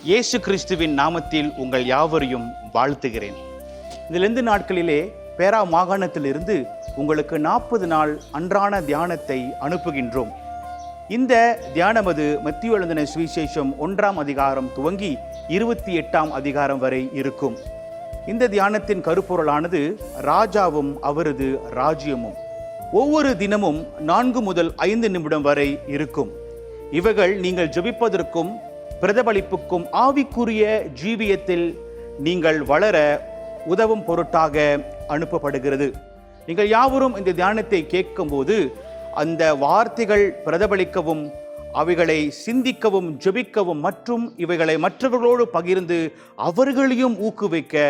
இயேசு கிறிஸ்துவின் நாமத்தில் உங்கள் யாவரையும் வாழ்த்துகிறேன். இதிலிருந்து நாட்களிலே பேரா மாகாணத்திலிருந்து உங்களுக்கு நாற்பது நாள் அன்றான தியானத்தை அனுப்புகின்றோம். இந்த தியானமது மத்திய எழுந்தின சுவிசேஷம் ஒன்றாம் அதிகாரம் துவங்கி இருபத்தி எட்டாம் அதிகாரம் வரை இருக்கும். இந்த தியானத்தின் கருப்பொருளானது ராஜாவும் அவரது ராஜ்யமும். ஒவ்வொரு தினமும் நான்கு முதல் ஐந்து நிமிடம் வரை இருக்கும். இவைகள் நீங்கள் ஜபிப்பதற்கும் பிரதிபலிப்புக்கும் ஆவிக்குரிய ஜீவியத்தில் நீங்கள் வளர உதவும் பொருட்டாக அனுப்பப்படுகிறது. நீங்கள் யாவரும் இந்த தியானத்தை கேட்கும்போது அந்த வார்த்தைகள் பிரதிபலிக்கவும் அவைகளை சிந்திக்கவும் ஜெபிக்கவும் மற்றும் இவைகளை மற்றவர்களோடு பகிர்ந்து அவர்களையும் ஊக்குவிக்க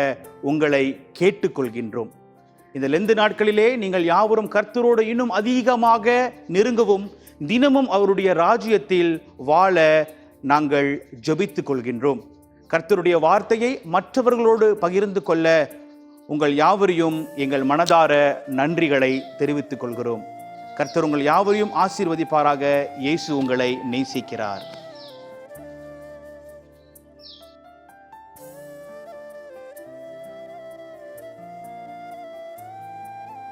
உங்களை கேட்டுக்கொள்கின்றோம். இந்த லெந்து நாட்களிலே நீங்கள் யாவரும் கர்த்தரோடு இன்னும் அதிகமாக நெருங்கவும் தினமும் அவருடைய ராஜ்யத்தில் வாழ நாங்கள் ஜெபித்துக் கொள்கின்றோம். கர்த்தருடைய வார்த்தையை மற்றவர்களோடு பகிர்ந்து கொள்ள உங்கள் யாவரையும் எங்கள் மனதார நன்றிகளை தெரிவித்துக் கொள்கிறோம். கர்த்தர் உங்கள் யாவரையும் ஆசீர்வதிப்பாராக. இயேசு உங்களை நேசிக்கிறார்.